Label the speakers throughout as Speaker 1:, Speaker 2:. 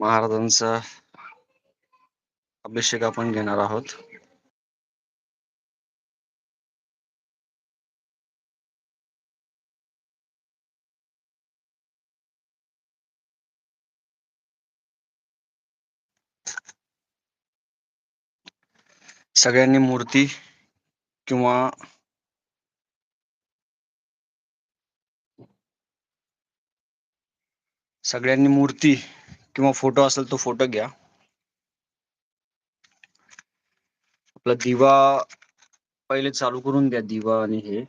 Speaker 1: महाराजांचा अभिषेक आपण घेणार आहोत. सगळ्यांनी मूर्ती किंवा सगळ्यांनी मूर्ती किंवा फोटो असेल तो फोटो घ्या. आपला दिवा पहिले चालू करून द्या दिवा आणि हे.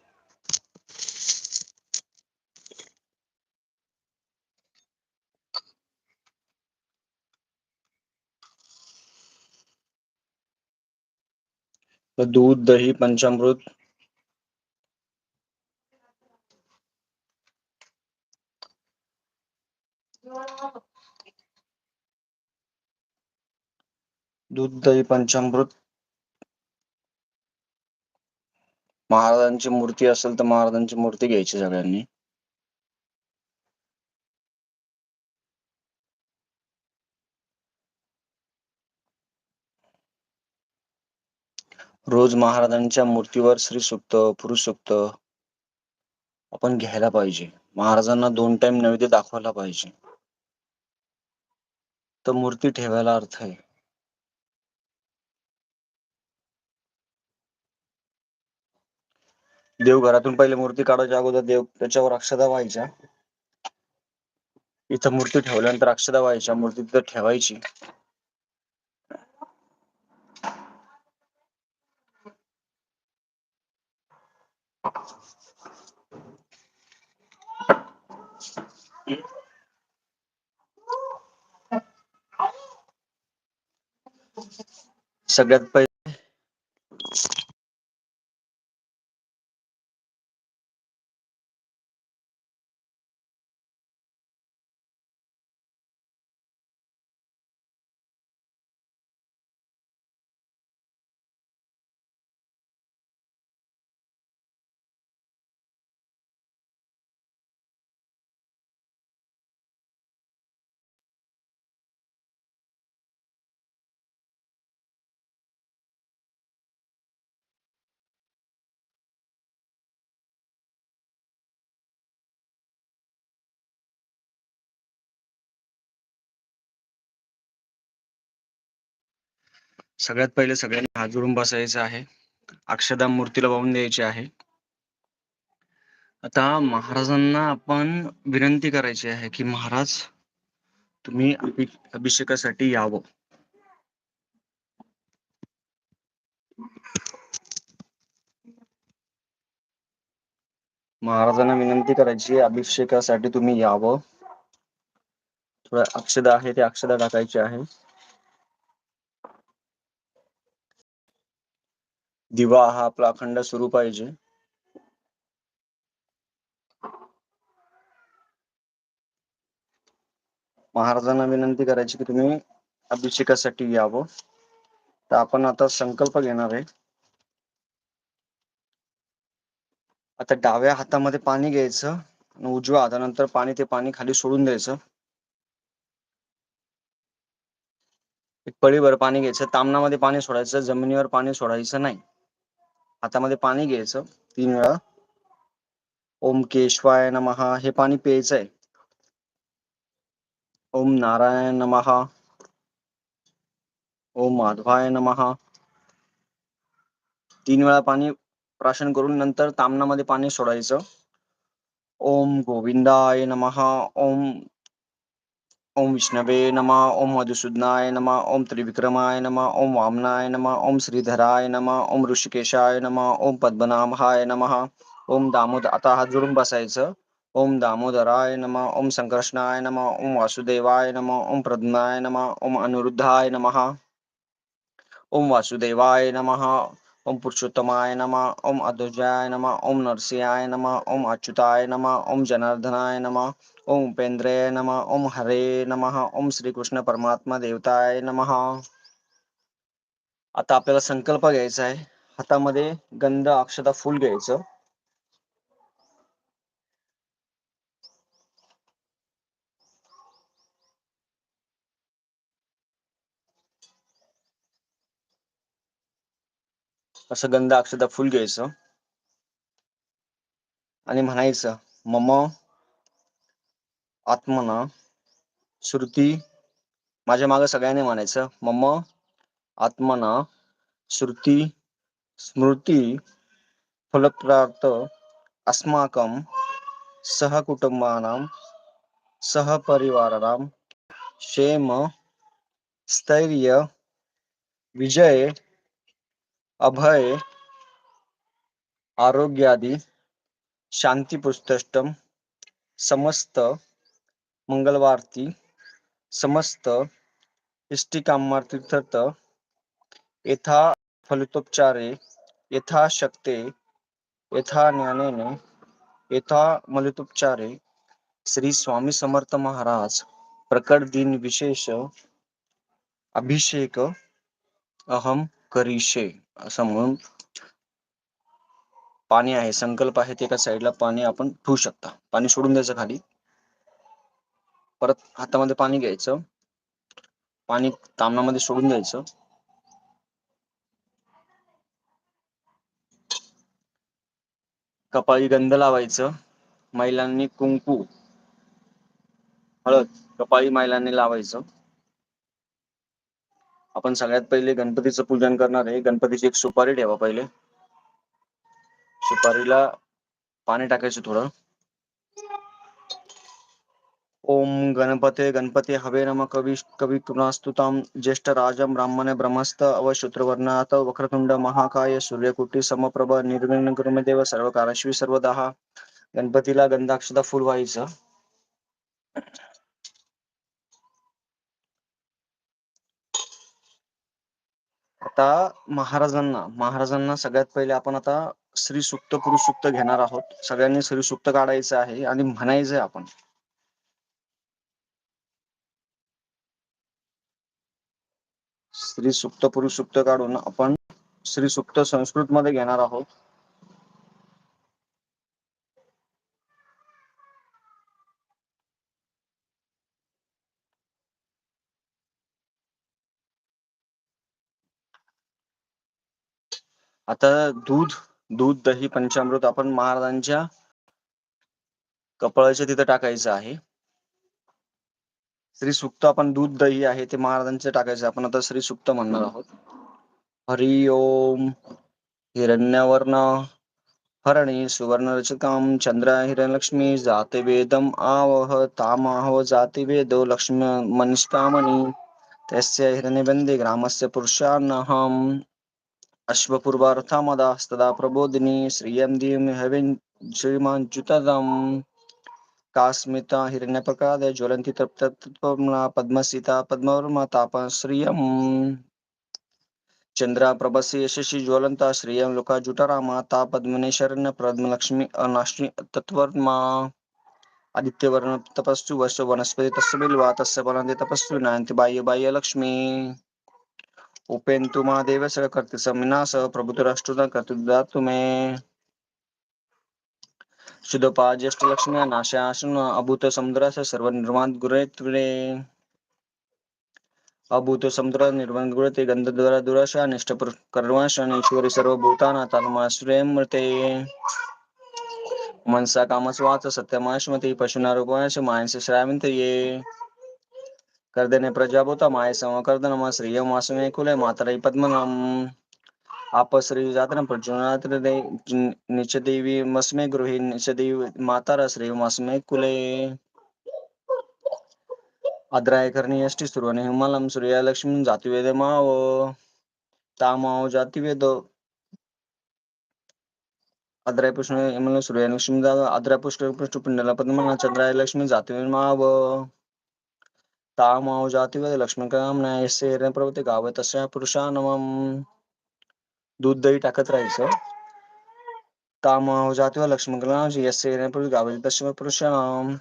Speaker 1: दूध दही पंचामृत दूध दही पंचामृत. महाराजांची मूर्ती असेल तर महाराजांची मूर्ती घ्यायची सगळ्यांनी. रोज महाराजांच्या मूर्तीवर श्री सुक्त पुरुष सुक्त आपण घ्यायला पाहिजे. महाराजांना दोन टाइम नैवेद्य दाखवायला पाहिजे. तर मूर्ती ठेवायला अर्थ आहे. देव घरातून पहिले मूर्ती काढायच्या अगोदर देव त्याच्यावर अक्षदा व्हायच्या. इथं मूर्ती ठेवल्यानंतर अक्षदा व्हायच्या मूर्ती तिथं ठेवायची. सगळ्यात पहिले सगळ्यात पहिले सगळ्यांनी हात जोडून बसायचं आहे. अक्षदा मूर्तीला वाहून द्यायची आहे. आता महाराजांना आपण विनंती करायची आहे की महाराज तुम्ही अभिषेकासाठी यावं. महाराजांना विनंती करायची अभिषेकासाठी तुम्ही यावं. थोडं अक्षदा आहे ते अक्षदा टाकायची आहे. दिवा हा आपला अखंड सुरू पाहिजे. महाराजांना विनंती करायची की तुम्ही अभिषेकासाठी यावं. तर आपण आता संकल्प घेणार आहे. आता डाव्या हातामध्ये पाणी घ्यायचं आणि उजव्या हातानंतर पाणी ते पाणी खाली सोडून द्यायचं. एक पळीवर पाणी घ्यायचं. तामणामध्ये पाणी सोडायचं. जमिनीवर पाणी सोडायचं नाही. हातामध्ये पाणी घ्यायचं. तीन वेळा. ओम केशवाय नमहा. हे पाणी प्यायचं आहे ओम नारायण नमहा. ओम माधवाय नमहा. तीन वेळा पाणी प्राशन करून नंतर तामणामध्ये पाणी सोडायचं. ओम गोविंदाय नमहा. ओम ओम विष्णवे नमा ओम मधुसूदनाय नमा ओम त्रिविक्रमाय नमा ओम वामनाय नमा ओम श्रीधराय नमा ओम ऋषिकेशाय नमा ओम पद्मनाभाय नमः ओम दामोदर आता हात जोडून बसायचं ओम दामोदराय नमा ओम संकर्षणाय नमा ओम वासुदेवाय नमा ओम प्रद्नाय नमा ओम अनिरुद्धाय नमः ओम वासुदेवाय नमः ओम पुरुषोत्तमाय नमः ओम अध्वजाय नमः ओम नरसिंहाय नमः ओम अच्युताय नमः ओम जनार्दनाय नमः ओम उपेंद्रे नमः ओम हरे नमः ओम श्री कृष्ण परमात्मा देवताय नमः. आता आपल्याला संकल्प घ्यायचा आहे. हातामध्ये गंध अक्षता फुल घ्यायचं. असं गंध अक्षता फुल घ्यायचं. आणि म्हणायचं मम आत्मना श्रुती माझ्या मागे सगळ्यांनी म्हणायचं मम आत्मना श्रुती स्मृती फलप्राप्त अस्माकं सहकुटुंबानां सहपरिवाराणां क्षेम स्थैर्य विजय अभय आरोग्यादी शांतीपुस्तष्टम समस्त मंगलवारती समस्त इष्टिकामार्थीर्थ यथा फलितोपचारे यथाशक्ते यथा ज्ञानेने यथा मलितोपचारे श्री स्वामी समर्थ महाराज प्रकट दिन विशेष अभिषेक अहम करीशे. असं म्हणून पाणी आहे संकल्प आहे ते एका साईडला पाणी आपण ठेवू शकता. पाणी सोडून द्यायचं खाली. परत हातामध्ये पाणी घ्यायचं. पाणी तामणामध्ये सोडून द्यायचं. कपाळी गंध लावायचं. महिलांनी कुंकू. हळद. कपाळी महिलांनी लावायचं. आपण सगळ्यात पहिले गणपतीचं पूजन करणार आहे. गणपतीची एक सुपारी ठेवा पहिले. सुपारीला पाणी टाकायचं थोडं. ओम गणपते गणपती हवे नम. कवी कवी कृणास्तुताम ज्येष्ठ राजम ब्राह्मणे ब्रह्मस्त अवशूत्रवर्णात वक्रतुंड महाकाय सूर्यकुटी समप्रभ निर्विघ्न गुरुमेदेव सर्व कारश्वी सर्वदाहा गणपतीला गंधाक्षता फुल व्हायचं आता महाराजांना महाराजांना सगळ्यात पहिले आपण आता श्री सुक्त पुरुष सुक्त घेणार आहोत. सगळ्यांनी श्री सुक्त काढायचं आहे आणि म्हणायचंय आपण. श्री सुक्त पुरुष सुक्त काढून आपण श्री सुक्त संस्कृत मध्ये घेणार आहोत. आता दूध दूध दही पंचामृत आपण महाराजांच्या कपाळाच्या तिथं टाकायचं आहे. श्री सुक्त आपण दूध दही आहे ते महाराजांचे टाकायचे आपण आता श्री सुक्त म्हणणार आहोत. हरि ओम हिरण्यवर्ण हरणी सुवर्ण रचकाम चंद्र हिरणलक्ष्मी जाते वेदम आवह तामाह जाती वेदो लक्ष्मी मनिष्कामणी तस्य हिरण्यबंदे ग्रामस्य पुरुषानहम अश्वपूर्वार्थमदास्तदा प्रबोधिनी श्रियं दीं हविं श्रीमाञ्च्युतदम् कास्मिता हिरण्यप्रकाद ज्वलन्ति तप्तत्वम्ना पद्मसीता पद्मवर्मा तापा चंद्रा प्रभसी यशस्वी ज्वलंता श्रियं लोका जुटरामा ता पद्मने शरण्य पद्मलक्ष्मी अनाश्मी तत्वर्मा। आदित्यवर्ण तपस्सु वर्ष वनस्पती तस्य बिल्वा तस्य वनंदे तपस्वी नायन्ति बाह्य बाह्य लक्ष्मी। उपेन्तु महादेव स प्रभुत समिनास प्रभुतराष्ट्र कर्तु मे शुद्धपा ज्येष्ठ लक्ष्मी नाशासन अभूत समुद्रास सर्व निर्माण गुरे तुरे. अभूत समुद्र निर्माण गुरे ते गंधद्वारा दुराशा निष्ठ कर्माश आणि ईश्वरी सर्व भूताना तन्माश्रयमृते मनसा कामस्वाच सत्यमाश्मती पशुनारूपाश मानस श्रावंत ये. कर्दने प्रजाभूता माय समकर्दनम श्रियम वासमे कुले मातरै पद्मनम। आपश्री जातन प्रजुनात्र निचदेवी मस्मे गृही निचदेवी मातारा श्री मस्मे कुले अद्राय करणी अष्टी सुरवणे हिमालम सूर्यलक्ष्मी जातिवेद माव तामाव जातिवेद अद्राय पुष्ण हिमल सूर्यलक्ष्मी अद्राय पुष्ट पुष्ट पिंडला पद्मना चंद्राय लक्ष्मी जातिवेद माव तामाव जातिवेद लक्ष्मी कामना यस्य प्रवृत्ती गाव तस्य पुरुषा दूध दही टाकत राहायचं तामाव जातीव लक्ष्मीकला यस्य गावी तस्य पुरुषाणाम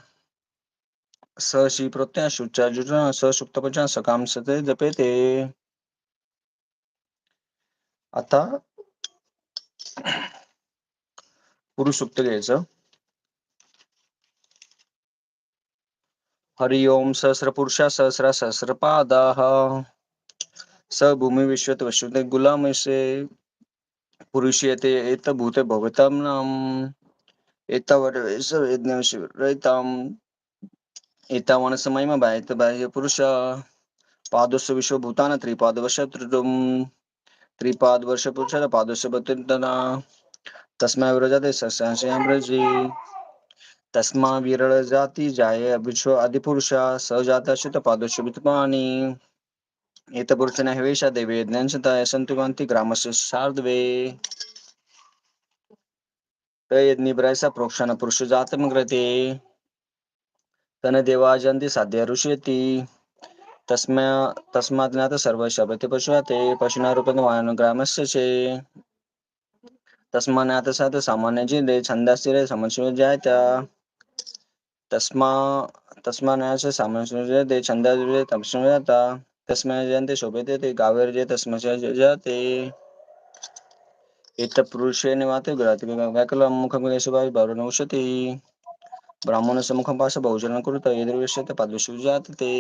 Speaker 1: स श्री प्रत्यय शुच्चा जुजन स सुप्तपचा सकाम सते जपेते। आता पुरुष सुक्त घ्यायचं। हरि ओम सहस्रपुरुषा सहस्र सहस्रपादाः। स भूमी विश्वत वश्वते गुलाम से येते एत भूते भवतम एतावर रहिताम एतावनस महिमा बाह्य बाह्य पुरुष। पादोस विश्वभूतान त्रिपाद वर्ष त्रिपाद वर्ष पुरुष पादोस बतना तस्मै विरजाते सस्यांशयाम ब्रजी तस्मा विरळ जाती जाय विश्व आदिपुरुष सजात शुत पादोश वित्मानी एत पुरुष हवेशा देवे ज्ञानशताय संतुकांती ग्रामस्य शार्दवे। यज्ञिब्रायसा प्रोक्षण पुरुष जातमग्रते तन देवाजंती साध्य ऋषयती। तस्मा तस्मात् ज्ञात सर्व शब्द पशुते पशुना रूपन वायन ग्रामस्य चे। तस्मा ज्ञात सात सामान्य जिले छंदास्थिरे समस्या जायता। तस्मा तस्मा न्यास सामान्य ते छंदा जाता तस्मै जयन्ते शोभते ते गावेर जे तस्मस्य जाते इत माते वाते ग्राति व्याकलं मुखं ब्राह्मणस्य मुखं पाश बहुजन कुरुत यदुर्विश्यते जाते ते।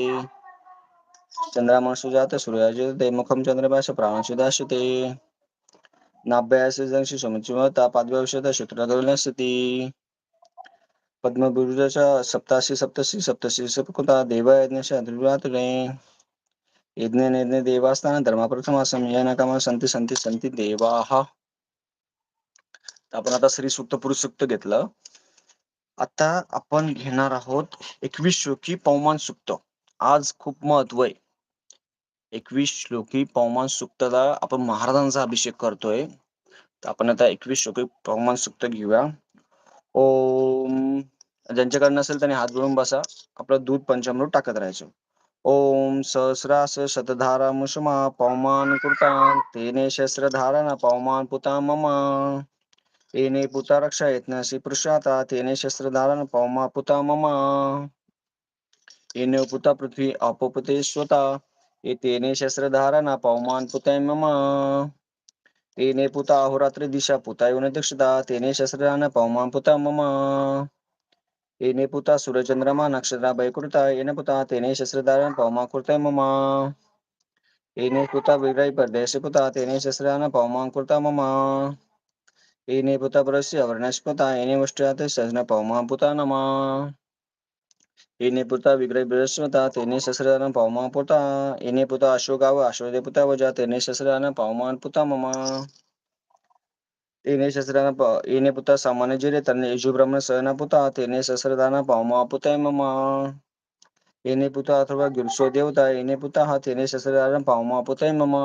Speaker 1: चंद्रामसुजात सूर्याजिते मुखं चंद्रभाष प्राणसुदाशते नाभ्यास समुचिमता पाद्भविष्यत शुक्रगलसति पद्मभुजच्या सप्ताशी सप्तशी सप्तशी सपकुता देवयज्ञस्य ध्रुवातुले यज्ञ यज्ञ देवास्थान धर्मप्रथमासम या नकामा संती संती संती देवाह आपण आता श्री सुक्त पुरुष सुक्त घेतलं। आता आपण घेणार आहोत एकवीस श्लोकी पवमान सुक्त आज खूप महत्त्व आहे। एकवीस श्लोकी पवमान सुक्तला आपण महाराजांचा अभिषेक करतोय। आपण आता एकवीस श्लोकी पवमान सुक्त घेऊया। ओम. ज्यांच्याकडे नसेल त्यांनी हात जोडून बसा. आपलं दूध पंचामृत टाकत राहायचं. ओम सहस्रास शतधारा मुषमा पवमान कृतान तेने शस्त्रधारण पवमान पुता ममा. एने पुता रक्षा यत्नसी पुरुषाता. तेने शस्त्रधारण पवमा पुता ममा. एने पुता पृथ्वी अपोपते स्वता. शस्त्र शस्त्रधारण पवमान पुताय ममा. तेने पुता अहोरात्री दिशा पुता येऊन दक्षता तेने शस्त्रान पवमान पुता मम. एने पुता सूर्यचंद्रमा नक्षत्रा बैकृता एने पुता तेने शस्त्रधारण पवमा कृतय मम. एने पुता विग्रही परदेश पुता तेने शस्त्रान पवमान कृता मम. एने पुता परस्य पुता एने वष्ट्यात सजन पवमा पुता नमा. एने पुता विग्रह बृहस्पता तेने शस्त्रधारण पवमा पुता एने पुता अशोकाव अश्वदे पुता वजा तेने शस्त्रधारण पवमान पुता मम तेने शस्त्रदान एने पुता सामान्य जिरे तने यजु ब्रह्म सहना पुता तेने शस्त्रदान पवमा पुताय मम एने पुता अथवा गिरसो देवता एने पुता हा तेने शस्त्रदान पवमा पुताय मम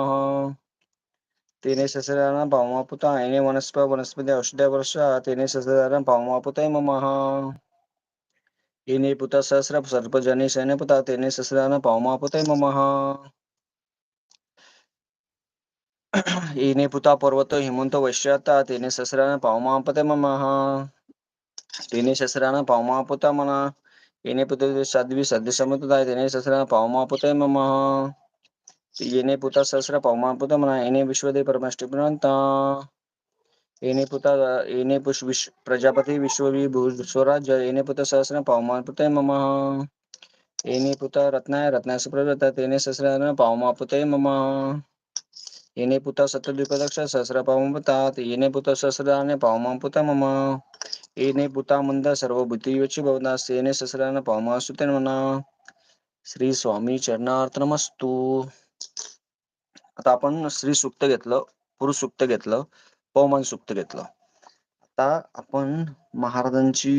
Speaker 1: तेने शस्त्रदान पवमा पुता एने वनस्प वनस्पती औषध्या वर्ष तेने शस्त्रदान पवमा पुताय मम एने पुता सहस्र सर्पजनी सैन्य पुता तेने शस्त्रदान पवमा पुताय मम एने पुता पर्वत हिमंत वैश्याता तेने शस्त्रान पावमापते मम तेने शस्त्रान पावमापुता मना एने पुत साध्वी सद्य समुदाय तेने शस्त्रान पावमापुते मम येने पुता सहस्र पावमापुत मना एने विश्वदे परमष्टिपुरंता एने पुता एने पुष विश्व प्रजापती विश्ववी स्वराज्य एने पुता सहस्र पावमापुते मम एने पुता रत्नाय रत्नास प्रवृत्ता तेने शस्त्रान पावमापुते मम येने पुता सत्यद्विपदक्ष सहस्र पावमुतात येने पुता सहस्राने पावमापुता मम येने पुता सर्व सर्वभूतीवची भवना सेने सहस्राने पावमासुते म्हणा श्री स्वामी चरणार्थनमस्तू आता आपण श्री सुक्त घेतलं पुरुष सुक्त घेतलं पवमान सुक्त घेतलं. आता आपण महाराजांची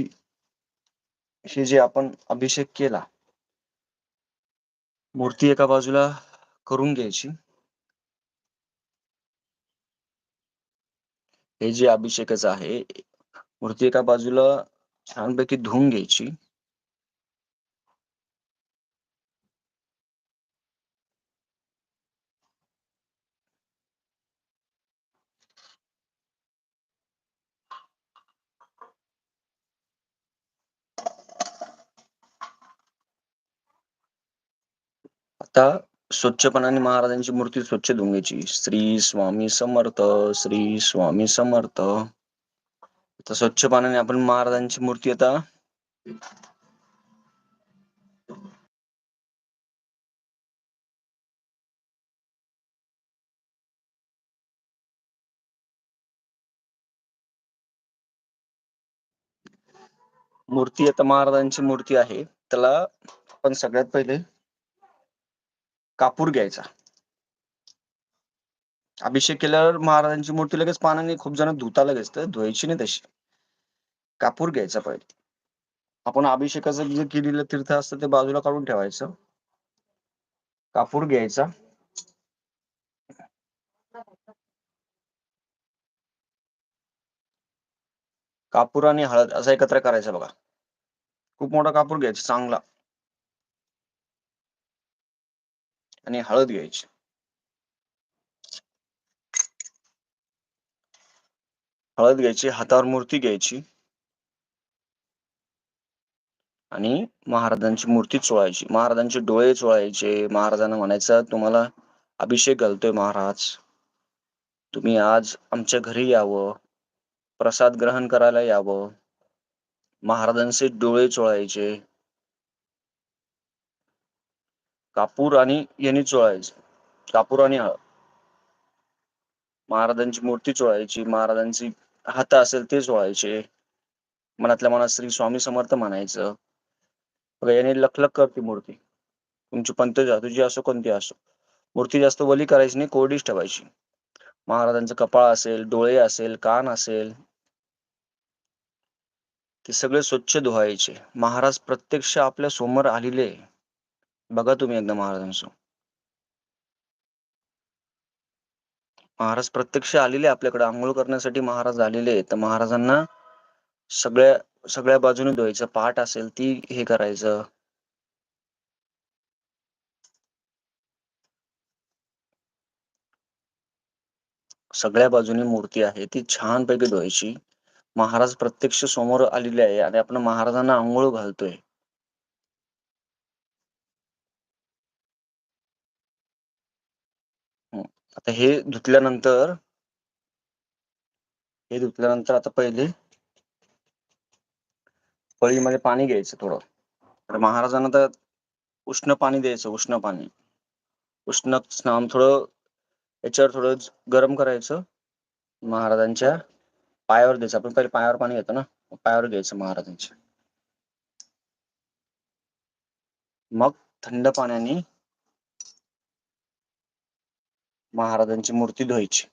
Speaker 1: हे जे आपण अभिषेक केला मूर्ती एका बाजूला करून घ्यायची. हे जे अभिषेकाचं आहे मूर्ती एका बाजूला छानपैकी धुवून घ्यायची. आता स्वच्छपणाने महाराजांची मूर्ती स्वच्छ धुवून घ्यायची. श्री स्वामी समर्थ श्री स्वामी समर्थ. आता स्वच्छ पाण्याने आपण महाराजांची मूर्ती आता मूर्ती आता महाराजांची मूर्ती आहे. त्याला आपण सगळ्यात पहिले कापूर घ्यायचा. अभिषेक केल्यावर महाराजांची मूर्ती लगेच पानाने खूप जण धुता लगेच तर धुवायची नाही तशी. कापूर घ्यायचा पहिले. आपण अभिषेकाचं जे केलेलं तीर्थ असतं ते बाजूला काढून ठेवायचं. कापूर घ्यायचा. कापूर आणि हळद असा एकत्र करायचा बघा. खूप मोठा कापूर घ्यायचा चांगला. आणि हळद घ्यायची. हळद घ्यायची हातावर मूर्ती घ्यायची. आणि महाराजांची मूर्ती चोळायची. महाराजांचे डोळे चोळायचे. महाराजांना म्हणायचं तुम्हाला अभिषेक घालतोय महाराज. तुम्ही आज आमच्या घरी यावं. प्रसाद ग्रहण करायला यावं. महाराजांचे डोळे चोळायचे. कापूर आणि यांनी चोळायचे. कापूर आणि हळद महाराजांची मूर्ती चोळायची महाराजांची हात असेल ते चोळायचे. मनातल्या मनात श्री स्वामी समर्थ म्हणायचं. यांनी याने लखलख करते मूर्ती. तुमची पंत तुझी असो कोणती असो. मूर्ती जास्त वली करायची नाही कोरडीच ठेवायची. महाराजांचं कपाळ असेल डोळे असेल कान असेल ते सगळे स्वच्छ धुवायचे. महाराज प्रत्यक्ष आपल्यासमोर आलेले. बघा तुम्ही एकदा महाराजांचं. महाराज प्रत्यक्ष आलेले आपल्याकडे आंघोळ करण्यासाठी महाराज आलेले तर महाराजांना सगळ्या सगळ्या बाजूने धुवायचं पाठ असेल ती हे करायचं. सगळ्या बाजूने मूर्ती आहे ती छानपैकी धुवायची. महाराज प्रत्यक्ष समोर आलेले आहे आणि आपण महाराजांना आंघोळ घालतोय. आता हे धुतल्यानंतर हे धुतल्यानंतर आता पहिले पळीमध्ये पाणी घ्यायचं थोडं. तर महाराजांना तर उष्ण पाणी द्यायचं उष्ण पाणी. उष्ण स्नान थोडं याच्यावर थोडं गरम करायचं. महाराजांच्या पायावर द्यायचं. आपण पहिले पायावर पाणी घेतो ना पायावर घ्यायचं महाराजांच्या. मग थंड पाण्याने महाराजांची मूर्ती धुवायची.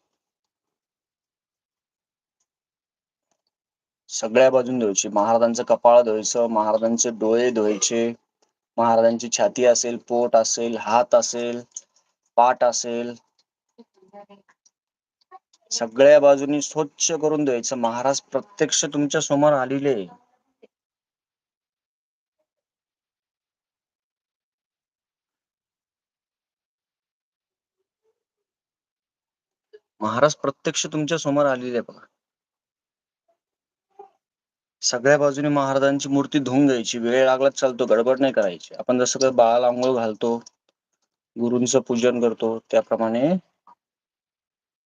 Speaker 1: सगळ्या बाजून धुवायची. महाराजांचं कपाळ धुवायचं महाराजांचे डोळे धुवायचे. महाराजांची छाती असेल पोट असेल हात असेल पाठ असेल. सगळ्या बाजूनी स्वच्छ करून द्यायचं महाराज प्रत्यक्ष तुमच्यासमोर आलेले. महाराज प्रत्यक्ष तुमच्यासमोर आलेले बघा. सगळ्या बाजूने महाराजांची मूर्ती धुवून घ्यायची वेळ लागलाच चालतो गडबड नाही करायची. आपण जसं काही बाळाला आंघोळ घालतो गुरूंचं पूजन करतो त्याप्रमाणे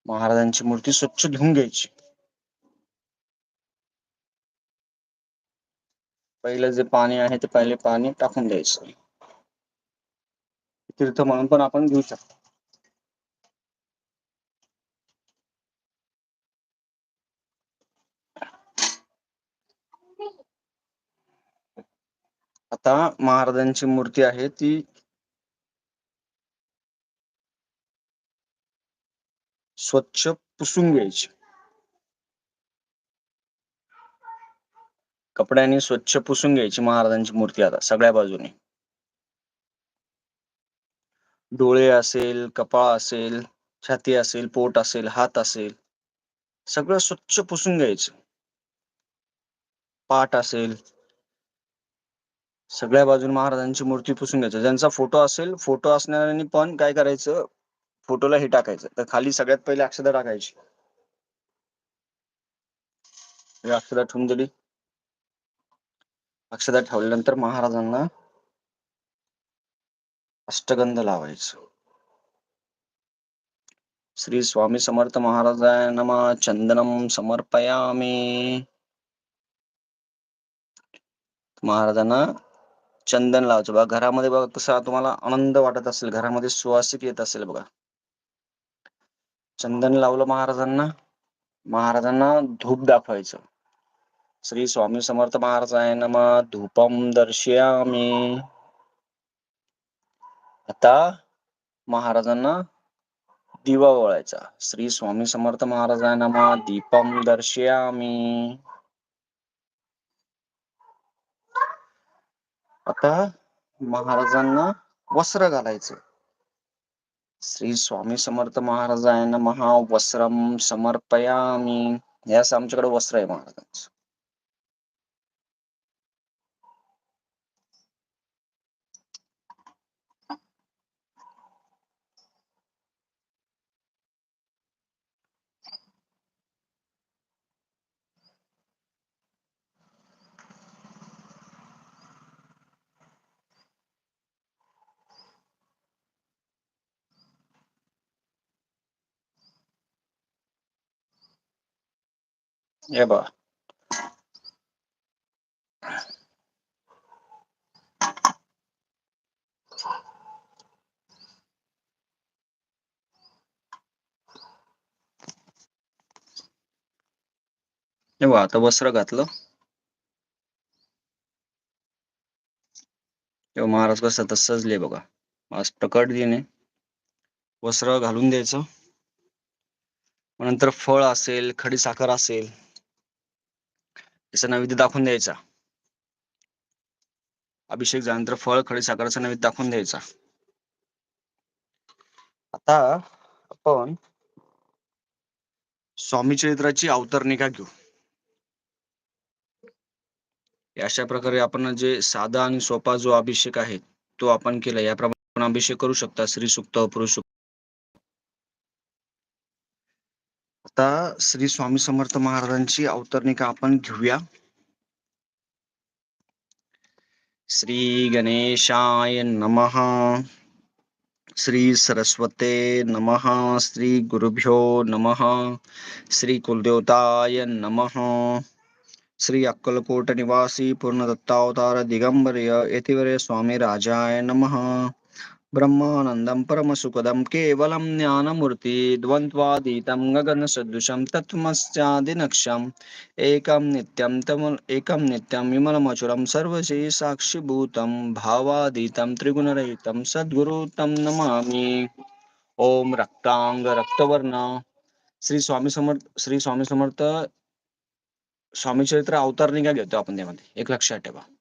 Speaker 1: महाराजांची मूर्ती स्वच्छ धुवून घ्यायची. पहिलं जे पाणी आहे ते पहिले पाणी टाकून द्यायचं. तीर्थ म्हणून पण आपण घेऊ शकतो. आता महाराजांची मूर्ती आहे ती स्वच्छ पुसून घ्यायची. कपड्यांनी स्वच्छ पुसून घ्यायची महाराजांची मूर्ती आता सगळ्या बाजूने. डोळे असेल कपाळ असेल छाती असेल पोट असेल हात असेल सगळं स्वच्छ पुसून घ्यायचं. पाठ असेल सगळ्या बाजूने महाराजांची मूर्ती पुसून घ्यायचं. ज्यांचा फोटो असेल फोटो असणाऱ्यांनी पण काय करायचं? फोटोला हे टाकायचं. तर खाली सगळ्यात पहिले अक्षता टाकायची. अक्षता ठेवून दिली. अक्षता ठेवल्यानंतर महाराजांना अष्टगंध लावायचं. श्री स्वामी समर्थ महाराजाय नमा चंदनम समर्पयामी. महाराजांना चंदन लावायचं. बघा घरामध्ये बघा कसा तुम्हाला आनंद वाटत असेल. घरामध्ये सुवासिक येत असेल बघा. चंदन लावलं महाराजांना. महाराजांना धूप दाखवायचं. श्री स्वामी समर्थ महाराज आहे ना नम धूपम दर्शयामी. आता महाराजांना दिवा ओळायचा श्री स्वामी समर्थ महाराज आहे ना नम दीपम दर्शयामी. आता महाराजांना वस्त्र घालायचं श्री स्वामी समर्थ महाराजांना महा वस्त्रम समर्पयामी यास आमच्याकडे वस्त्र आहे महाराजांचं. हे बघा बघा आता वस्त्र घातलं तेव्हा महाराज कसं तर सजले बघा आज प्रकट दिने वस्त्र घालून द्यायचं नंतर फळ असेल खडी साखर असेल याचा नैवेद्य दाखवून द्यायचा. अभिषेक झाल्यानंतर फळ खडे साखरेचा नैवेद्य दाखवून द्यायचा. आता आपण स्वामी चरित्राची अवतरणिका घेऊ. अशा प्रकारे आपण जे साधा आणि सोपा जो अभिषेक आहे तो आपण केला. याप्रमाणे अभिषेक करू शकता. श्री सुक्त पुरुष आता श्री स्वामी समर्थ महाराजांची अवतरणिका आपण घेऊया? श्री गणेशाय नमः. श्री सरस्वते नमः. श्री गुरुभ्यो नमः. श्री कुलदेवताय नमः. श्री अक्कलकोट निवासी पूर्णदत्तावतार दिगंबर्य यतिवर्य स्वामी राजाय नमः. ब्रह्मानन्दं परमसुखदं केवलं ज्ञानमूर्ति द्वन्द्वातीतं गगनसदृशं तत्त्वमस्यादिनक्षम् एकं नित्यं तमल एकं नित्यं विमलमचुरं सर्वशी साक्षिभूतं भावादीतं त्रिगुणरहितं सद्गुरु तं नमामि। ओम रक्तांग रक्तवर्ण श्री स्वामी समर्थ श्री स्वामी समर्थ स्वामी चरित्र अवतारणिका घेतो आपण त्यामध्ये. एक लक्षात ठेवा.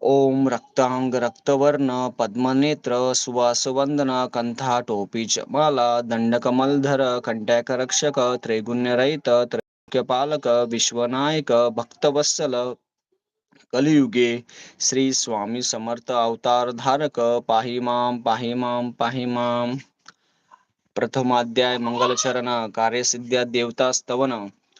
Speaker 1: ओम रक्तांग रक्तवर्ण पद्मनेत्र सुवासवंदन कंथा टोपीच माला दंडकमलधर कंट्याक रक्षक त्रैगुण्यरहित त्रैक्यपालक विश्वनायक भक्तवत्सल कलियुगे श्री स्वामी समर्थ अवतार धारक पाही माम पाही माम पाही माम प्रथमाध्याय मंगलचरण कार्यसिद्ध्या देवता स्तवन।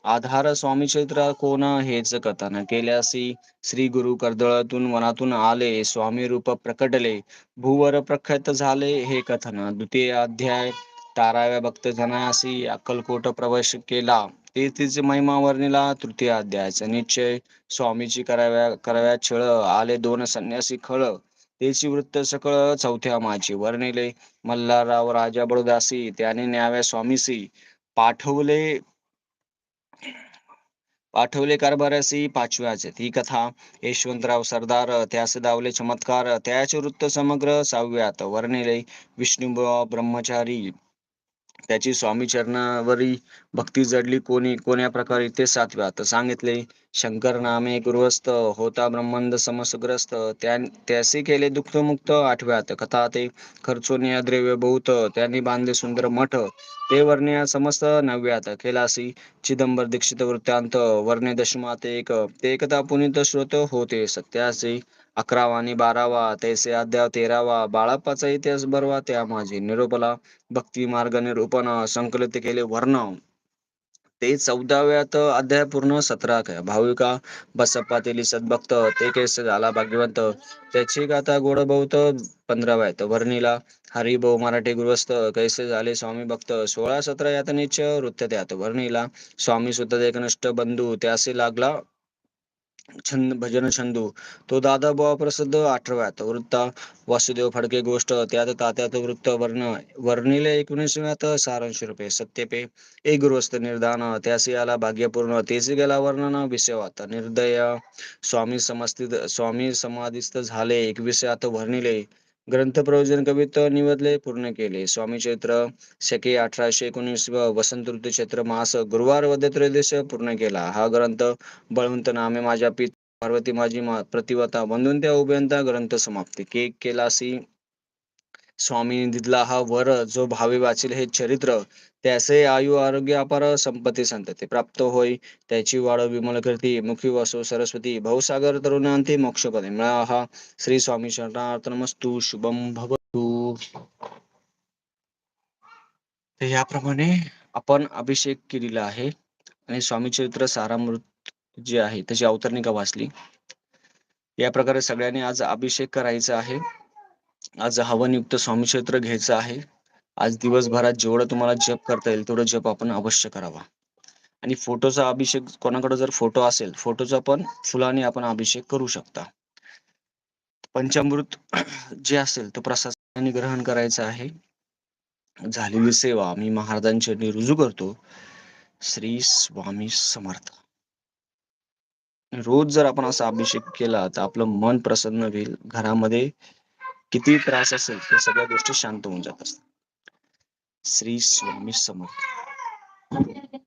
Speaker 1: आधार स्वामी चैत्र कोण हेच कथन केल्यासी श्री गुरु कर्दळातून वनातून आले स्वामी रूप प्रकटले. भूवर प्रख्यात झाले हे कथन. द्वितीय अध्याय ताराव्या भक्तजनासी अक्कलकोट प्रवेश केला. ते तिचे महिमा वर्णिला तृतीय अध्यायाचा निश्चय. स्वामीची कराव्या कराव्या छळ आले दोन संन्यासी खळ. तेची वृत्त सकळ चौथ्या माझी वर्णिले. मल्हारराव राजा बडोदासी त्याने न्याव्या स्वामीसी. पाठवले पाठवले कारभारासी पाचव्याच. ही कथा यशवंतराव सरदार त्यास दावले चमत्कार त्याचे वृत्त समग्र सहाव्यात वर्णिले विष्णू ब्रह्मचारी. त्याची स्वामी चरणावरी भक्ती जडली कोणी कोण्या प्रकारे ते सातव्यात सांगितले शंकर नामे गृहस्थ होता ब्रह्मांड समसग्रस्त. त्यासी केले दुःखमुक्त आठव्यात. कथा ते खर्चोनिया द्रव्य बहुत त्यांनी बांधले सुंदर मठ. ते वर्णिया समस्त नव्यात. केलासी चिदंबर दीक्षित वृत्तांत. वर्णे दशमात एक ते एकता पुनित श्रोत होते. सत्यासी अकरावा आणि बारावा तैसे अध्याय तेरावा बाळाप्पाचा इतिहास बरवा त्या माझे निरोपला भक्ती मार्ग निरूपण संकलित केले वर्ण ते चौदाव्यात अध्याय पूर्ण सतरा काय भाविका बसप्पा तेली सद्भक्त ते केस झाला भाग्यवंत. त्याची गाथा गोड बहुत पंधराव्यात वर्णीला हरिभाऊ मराठी गृहस्थ कैसे झाले स्वामी भक्त सोळा सतरा यातनेच वृत्त त्यात वर्णीला स्वामी सुद्धा एकनिष्ठ बंधू त्यासे लागला छंद भजन छंदू. तो दादा बुवा प्रसिद्ध आठव्यात वृत्त वासुदेव फडके गोष्ट त्यात तात्यात वृत्त वर्ण वर्णिले एकोणीसव्यात सारांश रुपये सत्यपे एक गुरुस्त निर्धान त्यासी आला भाग्यपूर्ण तेसी गेला वर्णन विषयात निर्दय. स्वामी समस्थित स्वामी समाधिस्थ झाले एकविषयात वर्णिले ग्रंथ प्रयोजन कवित निवडले पूर्ण केले. स्वामी चैत्र शके अठराशे एकोणीस वसंत ऋतू चैत्र मास गुरुवार वद्य त्रयोदश पूर्ण केला. हा ग्रंथ बळवंत नामे माझ्या पित पार्वती माझी मा प्रतिवता बंधून त्या उभयंता ग्रंथ समाप्ती. केक केलासी स्वामी दिदला हा वर जो भावे वाचील हे चरित्र त्याचे आयु आरोग्य अपार संपत्ती संतती प्राप्त होई त्याची वाढ विमल कीर्ती मुखी वसो सरस्वती भाऊसागर तरुणांती मोक्षपदे. मिळा हा श्री स्वामी शरणार्थनमस्तु शुभम भवतु. तर याप्रमाणे आपण अभिषेक केलेला आहे आणि स्वामी चरित्र सारामृत जे आहे त्याची अवतरणिका वाचली. या प्रकारे सगळ्यांनी आज अभिषेक करायचा आहे. आज हवनयुक्त स्वामी चरित्र घ्यायचं आहे. आज दिवसभरात जेवढं तुम्हाला जप करता येईल तेवढं जप आपण अवश्य करावा. आणि फोटोचा अभिषेक कोणाकडे जर फोटो असेल फोटोचा पण फुलाने आपण अभिषेक करू शकता. पंचामृत जे असेल तो प्रसादाने ग्रहण करायचं आहे. झालेली सेवा मी महाराजांची रुजू करतो. श्री स्वामी समर्थ. रोज जर आपण असा अभिषेक केला तर आपलं मन प्रसन्न होईल. घरामध्ये किती त्रास असेल त्या सगळ्या गोष्टी शांत होऊन जात असतात. श्री स्वामी समर्थ